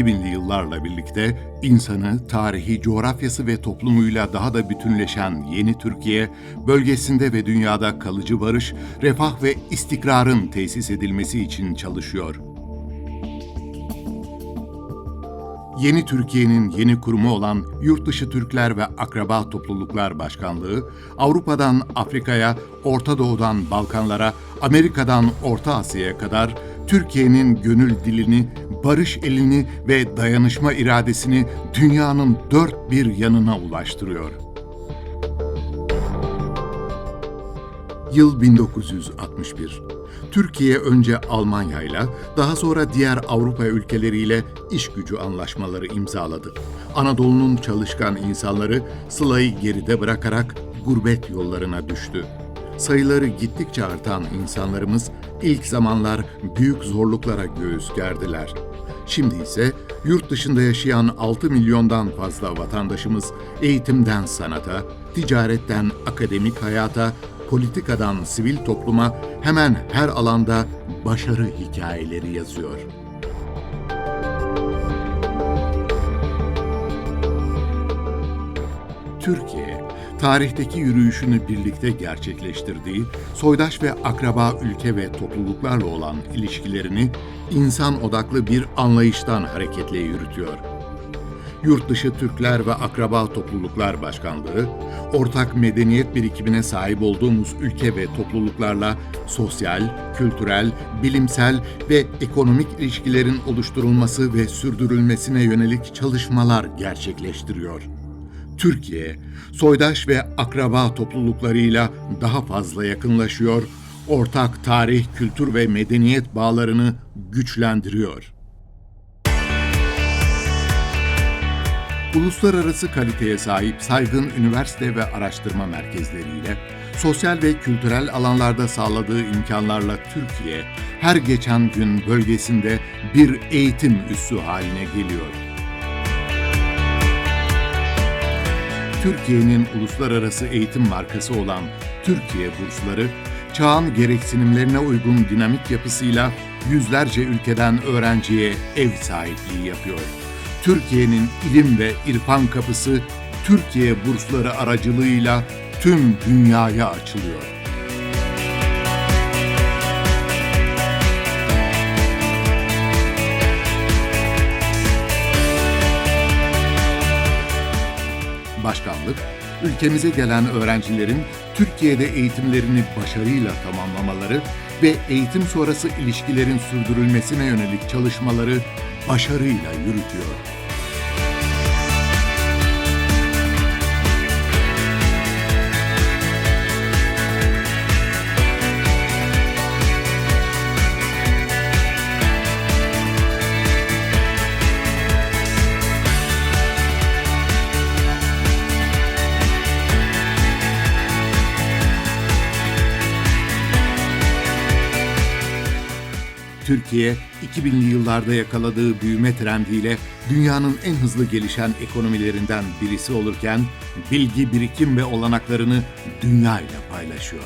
...2000'li yıllarla birlikte insanı, tarihi, coğrafyası ve toplumuyla daha da bütünleşen yeni Türkiye, bölgesinde ve dünyada kalıcı barış, refah ve istikrarın tesis edilmesi için çalışıyor. Yeni Türkiye'nin yeni kurumu olan Yurtdışı Türkler ve Akraba Topluluklar Başkanlığı, Avrupa'dan Afrika'ya, Orta Doğu'dan Balkanlara, Amerika'dan Orta Asya'ya kadar Türkiye'nin gönül dilini, barış elini ve dayanışma iradesini dünyanın dört bir yanına ulaştırıyor. Yıl 1961. Türkiye önce Almanya ile daha sonra diğer Avrupa ülkeleriyle iş gücü anlaşmaları imzaladı. Anadolu'nun çalışkan insanları Sıla'yı geride bırakarak gurbet yollarına düştü. Sayıları gittikçe artan insanlarımız ilk zamanlar büyük zorluklara göğüs gerdiler. Şimdi ise yurt dışında yaşayan 6 milyondan fazla vatandaşımız eğitimden sanata, ticaretten akademik hayata, politikadan sivil topluma hemen her alanda başarı hikayeleri yazıyor. Türkiye, tarihteki yürüyüşünü birlikte gerçekleştirdiği, soydaş ve akraba ülke ve topluluklarla olan ilişkilerini insan odaklı bir anlayıştan hareketle yürütüyor. Yurtdışı Türkler ve Akraba Topluluklar Başkanlığı, ortak medeniyet birikimine sahip olduğumuz ülke ve topluluklarla sosyal, kültürel, bilimsel ve ekonomik ilişkilerin oluşturulması ve sürdürülmesine yönelik çalışmalar gerçekleştiriyor. Türkiye, soydaş ve akraba topluluklarıyla daha fazla yakınlaşıyor, ortak tarih, kültür ve medeniyet bağlarını güçlendiriyor. Uluslararası kaliteye sahip saygın üniversite ve araştırma merkezleriyle, sosyal ve kültürel alanlarda sağladığı imkanlarla Türkiye, her geçen gün bölgesinde bir eğitim üssü haline geliyor. Türkiye'nin uluslararası eğitim markası olan Türkiye Bursları, çağın gereksinimlerine uygun dinamik yapısıyla yüzlerce ülkeden öğrenciye ev sahipliği yapıyor. Türkiye'nin ilim ve irfan kapısı Türkiye bursları aracılığıyla tüm dünyaya açılıyor. Başkanlık, ülkemize gelen öğrencilerin Türkiye'de eğitimlerini başarıyla tamamlamaları ve eğitim sonrası ilişkilerin sürdürülmesine yönelik çalışmaları başarıyla yürütüyor. Türkiye, 2000'li yıllarda yakaladığı büyüme trendiyle dünyanın en hızlı gelişen ekonomilerinden birisi olurken, bilgi, birikim ve olanaklarını dünya ile paylaşıyor.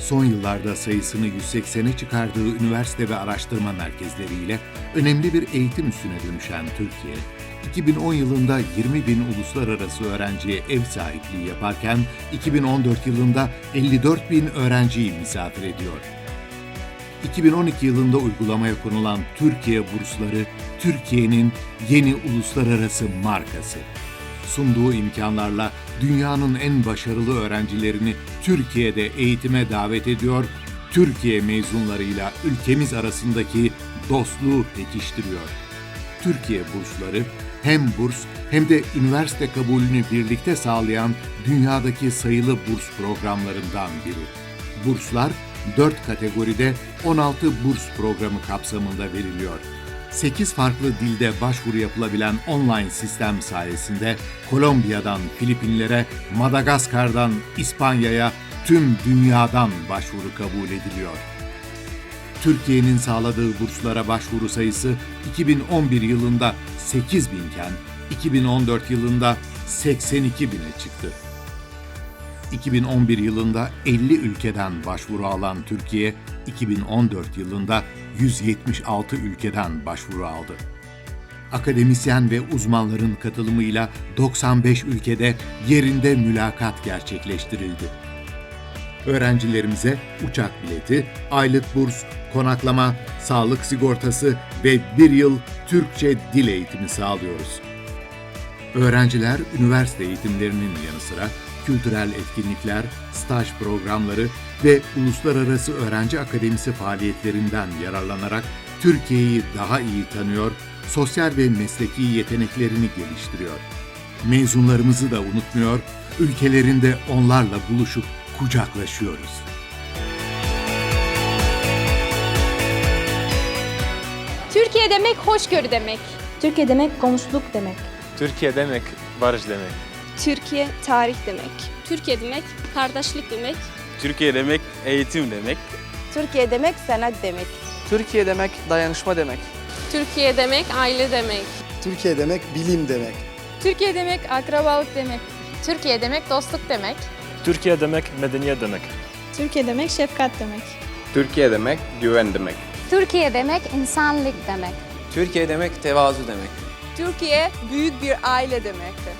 Son yıllarda sayısını 180'e çıkardığı üniversite ve araştırma merkezleriyle önemli bir eğitim üssüne dönüşen Türkiye, 2010 yılında 20 bin uluslararası öğrenciye ev sahipliği yaparken 2014 yılında 54 bin öğrenciyi misafir ediyor. 2012 yılında uygulamaya konulan Türkiye bursları, Türkiye'nin yeni uluslararası markası. Sunduğu imkanlarla dünyanın en başarılı öğrencilerini Türkiye'de eğitime davet ediyor, Türkiye mezunlarıyla ülkemiz arasındaki dostluğu pekiştiriyor. Türkiye bursları hem burs hem de üniversite kabulünü birlikte sağlayan dünyadaki sayılı burs programlarından biri. Burslar 4 kategoride 16 burs programı kapsamında veriliyor. 8 farklı dilde başvuru yapılabilen online sistem sayesinde Kolombiya'dan Filipinlere, Madagaskar'dan İspanya'ya tüm dünyadan başvuru kabul ediliyor. Türkiye'nin sağladığı burslara başvuru sayısı 2011 yılında 8 binken 2014 yılında 82 bine çıktı. 2011 yılında 50 ülkeden başvuru alan Türkiye, 2014 yılında 176 ülkeden başvuru aldı. Akademisyen ve uzmanların katılımıyla 95 ülkede yerinde mülakat gerçekleştirildi. Öğrencilerimize uçak bileti, aylık burs, konaklama, sağlık sigortası ve bir yıl Türkçe dil eğitimi sağlıyoruz. Öğrenciler üniversite eğitimlerinin yanı sıra kültürel etkinlikler, staj programları ve uluslararası öğrenci akademisi faaliyetlerinden yararlanarak Türkiye'yi daha iyi tanıyor, sosyal ve mesleki yeteneklerini geliştiriyor. Mezunlarımızı da unutmuyor, ülkelerinde onlarla buluşup kucaklaşıyoruz. Türkiye demek hoşgörü demek. Türkiye demek komşuluk demek. Türkiye demek barış demek. Türkiye tarih demek. Türkiye demek kardeşlik demek. Türkiye demek eğitim demek. Türkiye demek sanat demek. Türkiye demek dayanışma demek. Türkiye demek aile demek. Türkiye demek bilim demek. Türkiye demek akrabalık demek. Türkiye demek dostluk demek. Türkiye demek medeniyet demek. Türkiye demek şefkat demek. Türkiye demek güven demek. Türkiye demek insanlık demek. Türkiye demek tevazu demek. Türkiye büyük bir aile demektir.